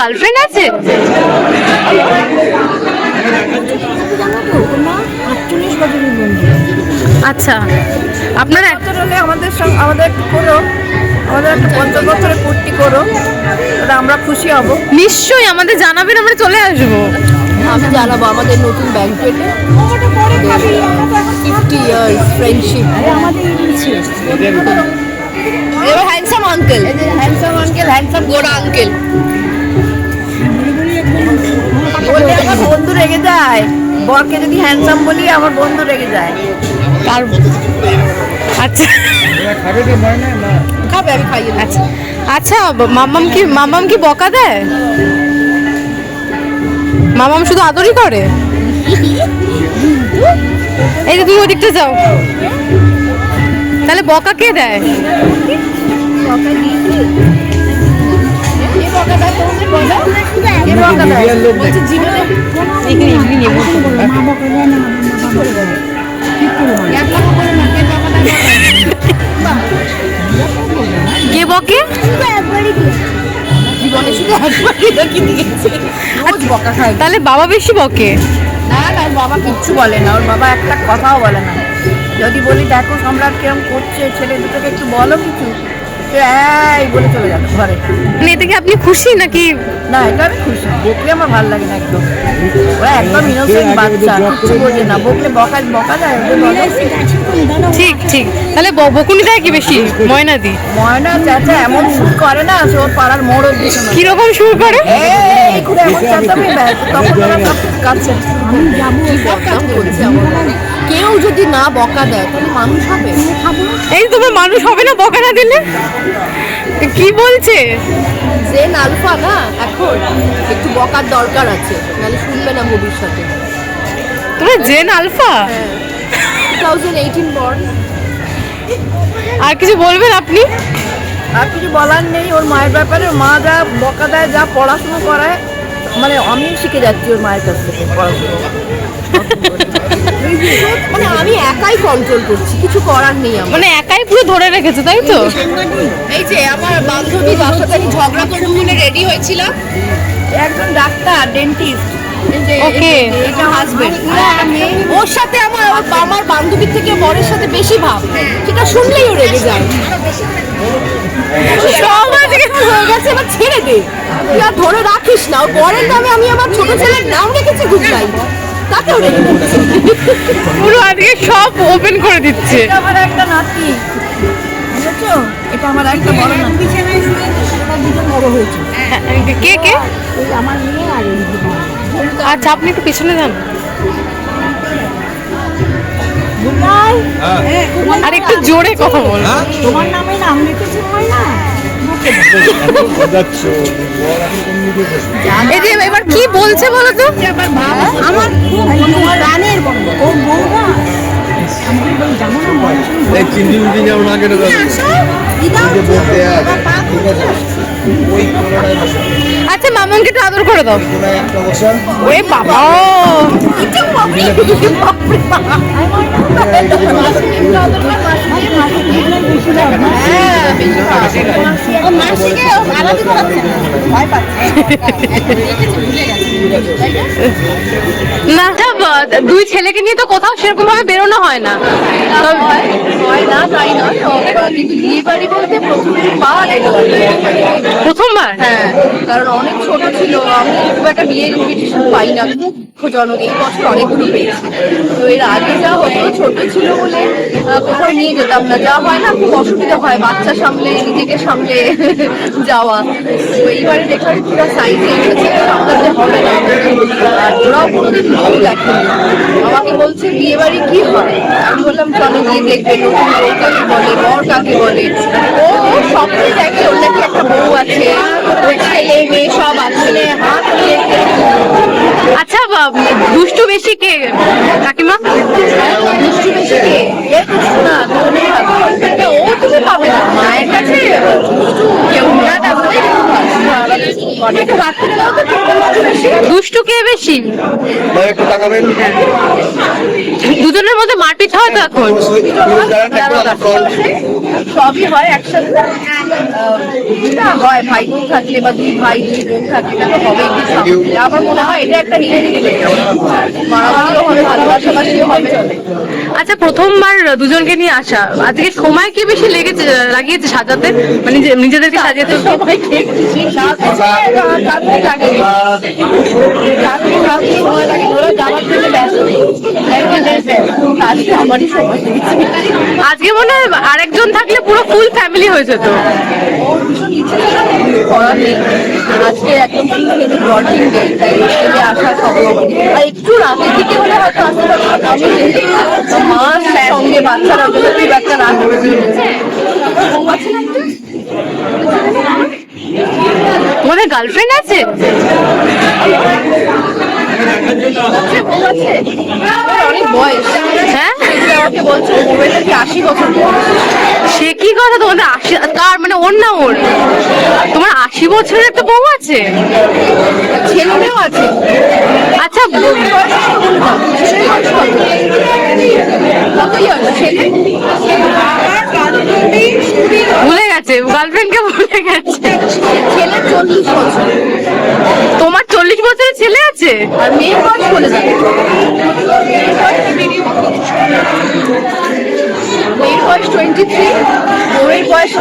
Girlfriend আছে? আচ্ছা আপনার এক- বছর হলে আমাদের সঙ্গে আমাদের একটু করো। আমাদের একটা পঞ্চাশ বছরের পূর্তি করো। আমরা খুশি হব। নিশ্চয়ই আমাদের জানাবেন আমরা চলে আসব। আমি জানাব আমাদের নতুন ব্যাংকেটে। ফিফটি ইয়ার্স ফ্রেন্ডশিপ এবার handsome uncle handsome uncle handsome গোড়া আঙ্কেল বরকে যদি হ্যান্ডসাম বলি আমার বন্ধু রেগে যায়। তার আচ্ছা। খাবে আমি খাইয়ে আচ্ছা। আচ্ছা মামাম কি মামাম কি বকা দেয়? মামাম শুধু আদরই করে? এই যে তুমি ওদিকটা যাও। তাহলে বকা কে দেয়? বকা দেয় তোমাকে বলো? তাহলে বাবা বেশি বকে? না না, ওর বাবা কিচ্ছু বলে না। ওর বাবা একটা কথাও বলে না। যদি বলি, দেখো, সম্রাট কিরম করছে, ছেলে দুটোকে একটু বলো কিছু। এই বলে চলে যাবে ঘরে। মানে এতে কি আপনি খুশি নাকি? না এটা আমি খুশি। বকলে আমার ভালো লাগে না একদম। ওরা একদম ইনোসেন্ট বাচ্চা। কিছু বোঝে না। বকলে বকা বকা যায় ঠিক ঠিক। তাহলে ব- বকুনি দেয় কি বেশি? ময়না দি ময়না চাচা এমন সুর করে না সে ওর পাড়ার মোড় অব্দি কীরকম সুর করে? এই করে এমন চাচাবে ব্যাস, তখন ওরা সব কাছে কি বদনাম করেছে আমার। কেউ যদি না বকা দেয় তাহলে মানুষ হবে? এই তোমার মানুষ হবে না বকা না দিলে? কি বলছে? জেন আলফা না এখন একটু বকার দরকার আছে নাহলে শুনবে না ভবিষ্যতে। তোমরা Gen Alpha? Two thousand eighteen born আর কিছু বলবেন আপনি? আর কিছু বলার নেই ওর মায়ের ব্যাপারে। ওর মা যা বকা দেয় যা পড়াশুনো করায় মানে আমি শিখে যাচ্ছি ওর মায়ের কাছ থেকে। পড়াশুনো। মানে আমি একাই কন্ট্রোল করছি কিছু করার নেই আমার। মানে একাই পুরো ধরে রেখেছে তাই তো? এই যে আমার বান্ধবী সাথে ঝগড়া করব বলে রেডি হয়েছিলাম। একজন ডাক্তার ডেন্টিস্ট ওকে এটা হাজবেন্ড ওর সাথে আমার আমার বান্ধবীর থেকে বরের সাথে বেশি ভাব। সেটা শুনলেই ও রেগে যায়। সব আজকে হয়ে গেছে? এবার ছেড়ে দে। তুই আর ধরে রাখিস না। ওর বরের নামে আমি আমার ছোট ছেলের নাম রেখেছি গুড নাইট তাকেও পুরো আজকে সব ওপেন করে দিচ্ছে। এটা আমার একটা নাতি। বুঝেছ? এটা আমার একটা বড় নাতি। কে কে? আচ্ছা আপনি একটু পিছনে যান। আর একটু জোরে কথা বল। তোমার নামে নাম লিখেছি হয় না? এই যে এবার কি বলছে বলো তো? আমার খুব প্রাণের বন্ধু ও বৌমা? এই চিন্তি যেমন আগে বলতে ঠিক আছে। আচ্ছা মামাকে একটু আদর করে দাও। ওরে বাবা না তা, দুই ছেলেকে নিয়ে তো কোথাও সেরকম ভাবে বেরোনো হয় না। হয় না তাই নয়। কিন্তু বিয়ে বাড়ি বলতে প্রথমবার প্রথমবার? হ্যাঁ কারণ অনেক ছোট ছিল আমি খুব একটা বিয়ের ইনভিটেশন পাই না দুঃখজনক এই বছর অনেকগুলো পেয়েছি তো এর আগে যা হতো ছোট ছিল বলে কোথাও নিয়ে যেতাম না। যা হয় না খুব অসুবিধা হয় বাচ্চা সামলে নিজেকে সামলে যাওয়া। তো এইবারে দেখলাম পুরো সাইজে এসেছে সামলাতে হবে না। আর ওরাও কোনোদিন ভালো দেখেনি আমাকে বলছে বিয়ে বাড়ি কি হয়? আমি বললাম চলো গিয়ে দেখবে নতুন বউ কাকে বলে বর কাকে বলে। ও স্বপ্নে দেখে ওর নাকি একটা বউ আছে ওর ছেলে মেয়ে সব আছে। হাত আচ্ছা দুষ্টু বেশি কে? কাকিমা? মিষ্টি বেশি কে? না ও তুমি পাবে না। মায়ের কাছে কেউ না তারপরে অনেক রাত্রে গেলেও তো দুষ্টু বেশি দুষ্টু কে বেশি? একটু তাকাবেন। দুজনের মধ্যে মারপিট হয় তো এখন। সবই হয় একসাথে। হয় ভাই বোন থাকলে বা দুই ভাই দুই বোন থাকলে হবেই আমার মনে হয় এটা একটা হেরিটেজ মারামারিও হবে ভালোবাসাবাসিও হবে। আচ্ছা প্রথমবার দুজনকে নিয়ে আসা আজকে সময় কি বেশি লেগেছে লাগিয়েছে সাজাতে? মানে নিজেদেরকে সাজাতে সময় লাগে ওরা যাওয়ার জন্য ব্যস্ত। একজনের আজকে আমারই সময় আজকে মনে হয় আরেকজন থাকলে পুরো ফুল ফ্যামিলি হয়ে যেত। আজকে একদম আসা আর একটু রাতের দিকে হলে হয়তো সঙ্গে বাচ্চারা রাত একটু? তোমাদের গার্লফ্রেন্ড আছে? আছে, অনেক বয়স। হ্যাঁ? সে আমাকে বলছে মোবাইল কি আশি বছর সে কি কথা? তোমাদের আশি কার? মানে ওর না ওর? তোমার আশি বছরের একটা বউ আছে? ছেলেমেয়েও আছে। আচ্ছা ভুলে গেছে। গার্লফ্রেন্ডকে ভুলে গেছে। ছেলে চল্লিশ বছর। তোমার চল্লিশ বছরের ছেলে আছে? আর মেয়ের বয়স বলে যাবে